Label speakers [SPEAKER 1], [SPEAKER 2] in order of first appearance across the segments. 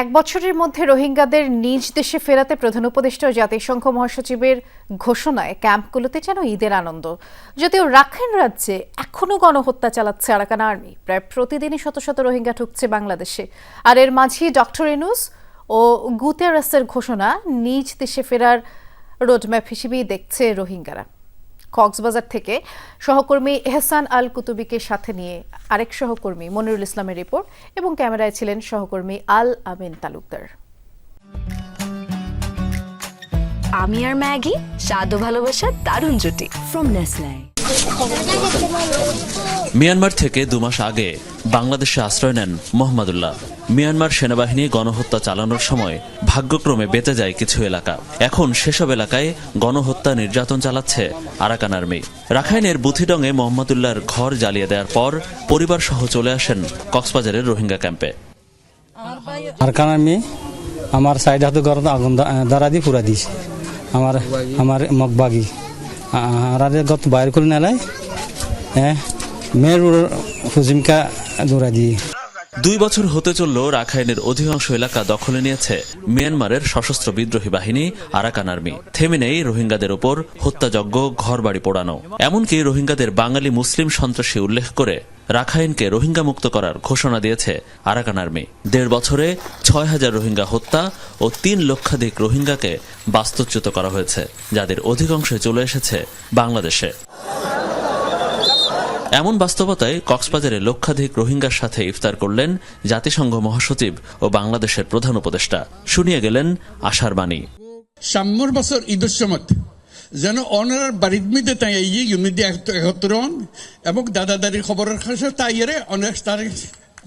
[SPEAKER 1] এক বছরের মধ্যে রোহিঙ্গাদের নিজ দেশে ফেরাতে প্রধান উপদেষ্টা ও জাতিসংঘ মহাসচিবের ঘোষণায় ক্যাম্পগুলোতে যেন ঈদের আনন্দ। যদিও রাখাইন রাজ্যে এখনও গণহত্যা চালাচ্ছে আরাকান আর্মি, প্রায় প্রতিদিনই শত শত রোহিঙ্গা ঢুকছে বাংলাদেশে। আর এর মাঝেই ডক্টর ইনুস ও গুতেরাসের ঘোষণা, নিজ দেশে ফেরার রোডম্যাপ হিসেবেই দেখছে রোহিঙ্গারা। কক্সবাজার থেকে সহকর্মী এহসান আল কুতুবিকে সাথে নিয়ে আরেক সহকর্মী মনিরুল ইসলামের রিপোর্ট এবং ক্যামেরায় ছিলেন সহকর্মী আল আমিন তালুকদার।
[SPEAKER 2] আমি আর ম্যাগি স্বাদ ও ভালোবাসার দারুণ জুটি। ফ্রম নেসলে
[SPEAKER 3] মিয়ানমার থেকে দুমাস আগে বাংলাদেশে আশ্রয় নেন মোহাম্মদুল্লাহ। মিয়ানমার সেনাবাহিনী গণহত্যা চালানোর সময় ভাগ্যক্রমে বেঁচে যায় কিছু এলাকা। এখন সেসব এলাকায় গণহত্যা নির্যাতন চালাচ্ছে আরাকান আর্মি। রাখাইনের বুথিডংয়ে মোহাম্মদুল্লাহর ঘর জ্বালিয়ে দেওয়ার পর পরিবার সহ চলে আসেন কক্সবাজারের রোহিঙ্গা ক্যাম্পে।
[SPEAKER 4] আর কারণ আমি আমার সাইড হাতে ঘর, আগুন দ্বারা দিয়ে পুরা দিয়েছি আমার আমার মগবাগি। আর গত বাইর করে নেলায় হ্যাঁ মেয়ের হুজিমকা দৌড়া দিয়ে
[SPEAKER 3] দুই বছর হতে চলল রাখাইনের অধিকাংশ এলাকা দখলে নিয়েছে। মিয়ানমারের সশস্ত্র বিদ্রোহী বাহিনী, আরাকান আর্মি। থেমে নেই রোহিঙ্গাদের ওপর হত্যাযজ্ঞ, ঘরবাড়ি পোড়ানো। এমনকি রোহিঙ্গাদের বাঙালি মুসলিম সন্ত্রাসী উল্লেখ করে রাখাইনকে রোহিঙ্গা মুক্ত করার ঘোষণা দিয়েছে আরাকান আর্মি। দেড় বছরে ছয় হাজার রোহিঙ্গা হত্যা ও তিন লক্ষাধিক রোহিঙ্গাকে বাস্তুচ্যুত করা হয়েছে, যাদের অধিকাংশই চলে এসেছে বাংলাদেশে। এমন বাস্তবতায় কক্সবাজারে লক্ষাধিক রোহিঙ্গার সাথে ইফতার করলেন জাতিসংঘ মহাসচিব ও বাংলাদেশের প্রধান উপদেষ্টা। শুনিয়ে গেলেন আশার বাণী।
[SPEAKER 5] সাম্যর বছর ঈদের সময় যেন অনার বাড়ির মধ্যে তাই এই ইউনিটি একত্র হন এবং দাদা দাদির খবরের কাছে তাই এর অনেক তার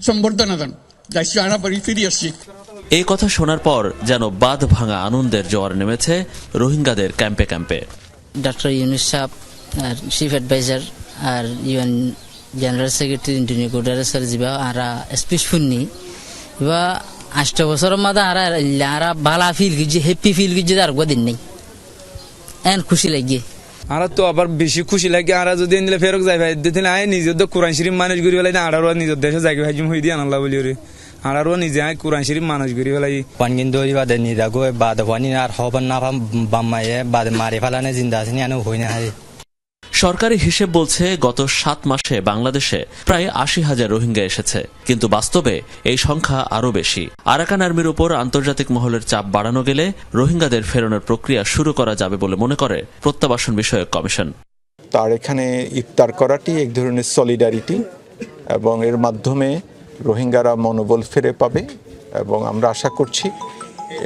[SPEAKER 5] সম্বর্ধনা দেন। যাইছি আনা বাড়ি ফিরে আসছি।
[SPEAKER 3] এই কথা শোনার পর যেন বাঁধ ভাঙা আনন্দের জোয়ার নেমেছে রোহিঙ্গাদের ক্যাম্পে ক্যাম্পে।
[SPEAKER 6] ডক্টর ইউনিস সাহ আর চিফ অ্যাডভাইজার আর ইউএন জেনারেল সেক্রেটারি এন্টনিও গুটারেসের যা আরা স্পিচ শুননি এবার আষ্ট বছরের মাদা আরা আরা ভালা ফিল করছে হ্যাপি ফিল করছে আর দিন নেই। এন খুশি লাগিয়ে
[SPEAKER 7] আর তো আবার বেশি খুশি লাগে আর যদি এনে ফেরক যাই ভাই দিতে আয় নিজের তো কোরআন শরীফ মানুষ করি ফেলাই আর নিজের দেশে যাই ভাই হই দিয়ে আনাল্লা বলি রে আর নিজে আয় কোরআন শরীফ মানুষ করি ফেলাই
[SPEAKER 8] পান কিন্তু ওই বাদে নিরাগো বাদ হওয়ানি আর হবার না বাম্মায়ে বাদ মারি ফেলানে জিন্দা আছে আনো হই না হয়
[SPEAKER 3] সরকারি হিসেব বলছে গত সাত মাসে বাংলাদেশে প্রায় আশি হাজার রোহিঙ্গা এসেছে, কিন্তু বাস্তবে এই সংখ্যা আরও বেশি। আরাকান আর্মির উপর আন্তর্জাতিক মহলের চাপ বাড়ানো গেলে রোহিঙ্গাদের ফেরানোর প্রক্রিয়া শুরু করা যাবে বলে মনে করে প্রত্যাবাসন বিষয়ক কমিশন।
[SPEAKER 9] তার এখানে ইফতার করাটি এক ধরনের সলিডারিটি এবং এর মাধ্যমে রোহিঙ্গারা মনোবল ফিরে পাবে এবং আমরা আশা করছি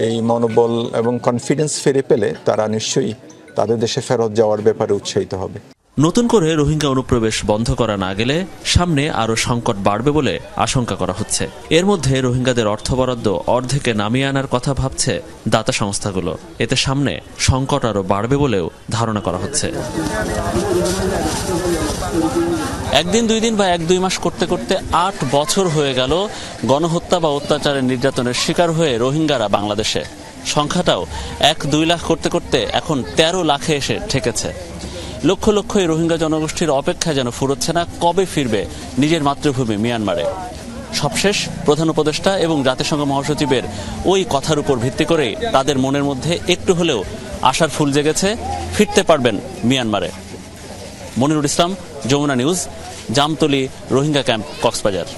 [SPEAKER 9] এই মনোবল এবং কনফিডেন্স ফিরে পেলে তারা নিশ্চয়ই তাদের দেশে ফেরত যাওয়ার ব্যাপারে উৎসাহিত হবে।
[SPEAKER 3] নতুন করে রোহিঙ্গা অনুপ্রবেশ বন্ধ করা না গেলে সামনে আরও সংকট বাড়বে বলে আশঙ্কা করা হচ্ছে। এর মধ্যে রোহিঙ্গাদের অর্থ বরাদ্দ অর্ধেকে নামিয়ে আনার কথা ভাবছে দাতা সংস্থাগুলো। এতে সামনে সংকট আরও বাড়বে বলেও ধারণা করা হচ্ছে। একদিন, দুই দিন বা এক, দুই মাস করতে করতে আট বছর হয়ে গেল গণহত্যা বা অত্যাচারের নির্যাতনের শিকার হয়ে রোহিঙ্গারা বাংলাদেশে। সংখ্যাটাও এক, দুই লাখ করতে করতে এখন তেরো লাখে এসে ঠেকেছে। লক্ষ লক্ষ এই রোহিঙ্গা জনগোষ্ঠীর অপেক্ষা যেন ফুরোচ্ছে না, কবে ফিরবে নিজের মাতৃভূমি মিয়ানমারে? সবশেষ, প্রধান উপদেষ্টা এবং জাতিসংঘ মহাসচিবের ওই কথার উপর ভিত্তি করে তাদের মনের মধ্যে একটু হলেও আশার ফুল জেগেছে, ফিরতে পারবেন মিয়ানমারে। Monirul Islam, Jamuna news, Jamtoli, Rohingya camp, Cox's Bazar.